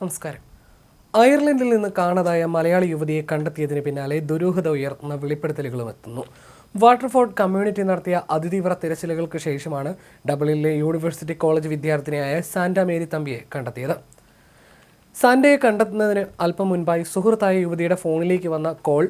നമസ്കാരം. അയർലൻഡിൽ നിന്ന് കാണാതായ മലയാളി യുവതിയെ കണ്ടെത്തിയതിന് പിന്നാലെ ദുരൂഹത ഉയർത്തുന്ന വെളിപ്പെടുത്തലുകളും എത്തുന്നു. വാട്ടർഫോർഡ് കമ്മ്യൂണിറ്റി നടത്തിയ അതിതീവ്ര തിരച്ചിലുകൾക്ക് ശേഷമാണ് ഡബിളിലെ യൂണിവേഴ്സിറ്റി കോളേജ് വിദ്യാർത്ഥിനിയായ സാന്റ മേരി തമ്പിയെ കണ്ടെത്തിയത്. സാന്റയെ കണ്ടെത്തുന്നതിന് അല്പം മുൻപായി സുഹൃത്തായ യുവതിയുടെ ഫോണിലേക്ക് വന്ന കോൾ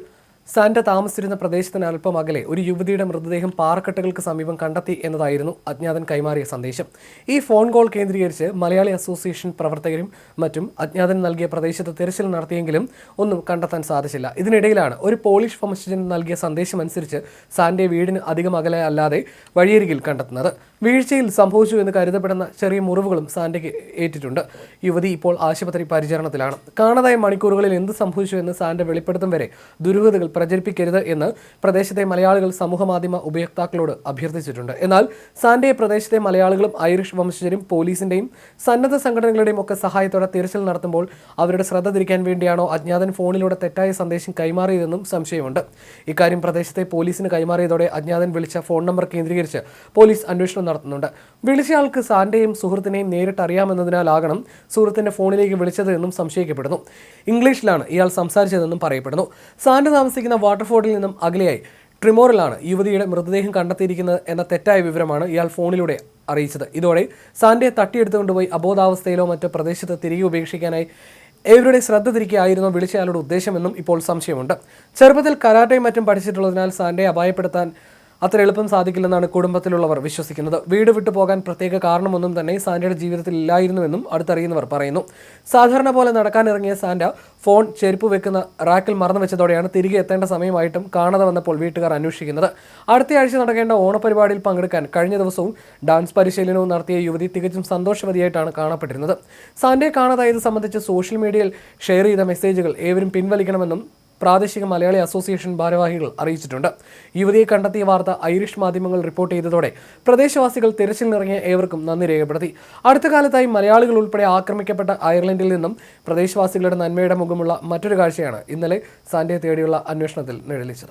സാന്റ താമസിച്ചിരുന്ന പ്രദേശത്തിന് അല്പം അകലെ ഒരു യുവതിയുടെ മൃതദേഹം പാറക്കെട്ടുകൾക്ക് സമീപം കണ്ടെത്തി എന്നതായിരുന്നു അജ്ഞാതൻ കൈമാറിയ സന്ദേശം. ഈ ഫോൺ കോൾ കേന്ദ്രീകരിച്ച് മലയാളി അസോസിയേഷൻ പ്രവർത്തകരും മറ്റും അജ്ഞാതൻ നൽകിയ പ്രദേശത്ത് തിരച്ചിൽ നടത്തിയെങ്കിലും ഒന്നും കണ്ടെത്താൻ സാധിച്ചില്ല. ഇതിനിടയിലാണ് ഒരു പോളിഷ് വംശജൻ നൽകിയ സന്ദേശം അനുസരിച്ച് സാന്റെ വീടിന് അധികം അകലെ അല്ലാതെ വഴിയരികിൽ കണ്ടെത്തുന്നത്. വീഴ്ചയിൽ സംഭവിച്ചു എന്ന് കരുതപ്പെടുന്ന ചെറിയ മുറിവുകളും സാന്റയ്ക്ക് ഏറ്റിട്ടുണ്ട്. യുവതി ഇപ്പോൾ ആശുപത്രി പരിചരണത്തിലാണ്. കാണാതായ മണിക്കൂറുകളിൽ എന്ത് സംഭവിച്ചു എന്ന് സാന്റെ വെളിപ്പെടുത്തും വരെ ദുരൂഹതകൾ പ്രചരിപ്പിക്കരുത് എന്ന് പ്രദേശത്തെ മലയാളികൾ സമൂഹമാധ്യമ ഉപയോക്താക്കളോട് അഭ്യർത്ഥിച്ചിട്ടുണ്ട്. എന്നാൽ സാൻഡേ പ്രദേശത്തെ മലയാളികളും ഐറിഷ് വംശജരും പോലീസിന്റെയും സന്നദ്ധ സംഘടനകളുടെയും ഒക്കെ സഹായത്തോടെ തിരച്ചിൽ നടത്തുമ്പോൾ അവരുടെ ശ്രദ്ധ തിരിക്കാൻ വേണ്ടിയാണോ അജ്ഞാതൻ ഫോണിലൂടെ തെറ്റായ സന്ദേശം കൈമാറിയതെന്നും സംശയമുണ്ട്. ഇക്കാര്യം പ്രദേശത്തെ പോലീസിന് കൈമാറിയതോടെ അജ്ഞാതൻ വിളിച്ച ഫോൺ നമ്പർ കേന്ദ്രീകരിച്ച് പോലീസ് അന്വേഷണം നടത്തുന്നുണ്ട്. വിളിച്ചയാൾക്ക് സാന്റെയും സുഹൃത്തിനെയും നേരിട്ട് അറിയാമെന്നതിനാലാകണം സുഹൃത്തിന്റെ ഫോണിലേക്ക് വിളിച്ചത് എന്നും സംശയിക്കപ്പെടുന്നു. ഇംഗ്ലീഷിലാണ് ഇയാൾ സംസാരിച്ചതെന്നും പറയപ്പെടുന്നു. സാന്റ് താമസിക്കുന്ന വാട്ടർഫോർഡിൽ നിന്നും അകലെയായി. ട്രിമോറിലാണ് യുവതിയുടെ മൃതദേഹം കണ്ടെത്തിയിരിക്കുന്നത് എന്ന തെറ്റായ വിവരമാണ് ഇയാൾ ഫോണിലൂടെ അറിയിച്ചത്. ഇതോടെ സാൻഡേ തട്ടിയെടുത്തുകൊണ്ടുപോയി അബോധാവസ്ഥയിലോ മറ്റോ പ്രദേശത്ത് തിരികെ ഉപേക്ഷിക്കാനായി ഏവരുടെ ശ്രദ്ധ തിരിക്കുകയായിരുന്നു വിളിച്ചയാളുടെ ഉദ്ദേശമെന്നും ഇപ്പോൾ സംശയമുണ്ട്. ചെറുപ്പത്തിൽ കരാട്ടയും മറ്റും പഠിച്ചിട്ടുള്ളതിനാൽ സാൻഡേ അപായപ്പെടുത്താൻ അത്ര എളുപ്പം സാധിക്കില്ലെന്നാണ് കുടുംബത്തിലുള്ളവർ വിശ്വസിക്കുന്നത്. വീട് വിട്ടു പോകാൻ പ്രത്യേക കാരണമൊന്നും തന്നെ സാന്റയുടെ ജീവിതത്തിൽ ഇല്ലായിരുന്നുവെന്നും അടുത്തറിയുന്നവർ പറയുന്നു. സാധാരണ പോലെ നടക്കാനിറങ്ങിയ സാന്റ ഫോൺ ചെരുപ്പ് വെക്കുന്ന റാക്കിൽ മറന്നു വെച്ചതോടെയാണ് തിരികെ എത്തേണ്ട സമയമായിട്ടും കാണാതെ വന്നപ്പോൾ വീട്ടുകാർ അന്വേഷിക്കുന്നത്. അടുത്തയാഴ്ച നടക്കേണ്ട ഓണപരിപാടിയിൽ പങ്കെടുക്കാൻ കഴിഞ്ഞ ദിവസവും ഡാൻസ് പരിശീലനവും നടത്തിയ യുവതി തികച്ചും സന്തോഷവതിയായിട്ടാണ് കാണപ്പെട്ടിരുന്നത്. സാന്റയെ കാണാതായത് സംബന്ധിച്ച് സോഷ്യൽ മീഡിയയിൽ ഷെയർ ചെയ്ത മെസ്സേജുകൾ ഏവരും പിൻവലിക്കണമെന്നും പ്രാദേശിക മലയാളി അസോസിയേഷൻ ഭാരവാഹികൾ അറിയിച്ചിട്ടുണ്ട്. യുവതിയെ കണ്ടെത്തിയ വാർത്ത ഐറിഷ് മാധ്യമങ്ങൾ റിപ്പോർട്ട് ചെയ്തതോടെ പ്രദേശവാസികൾ തിരച്ചിലിനിറങ്ങിയ ഏവർക്കും നന്ദി രേഖപ്പെടുത്തി. അടുത്ത കാലത്തായി മലയാളികൾ ഉൾപ്പെടെ ആക്രമിക്കപ്പെട്ട അയർലൻഡിൽ നിന്നും പ്രദേശവാസികളുടെ നന്മയുടെ മുഖമുള്ള മറ്റൊരു കാഴ്ചയാണ് ഇന്നലെ സാന്റയെ തേടിയുള്ള അന്വേഷണത്തിൽ നിഴലിച്ചത്.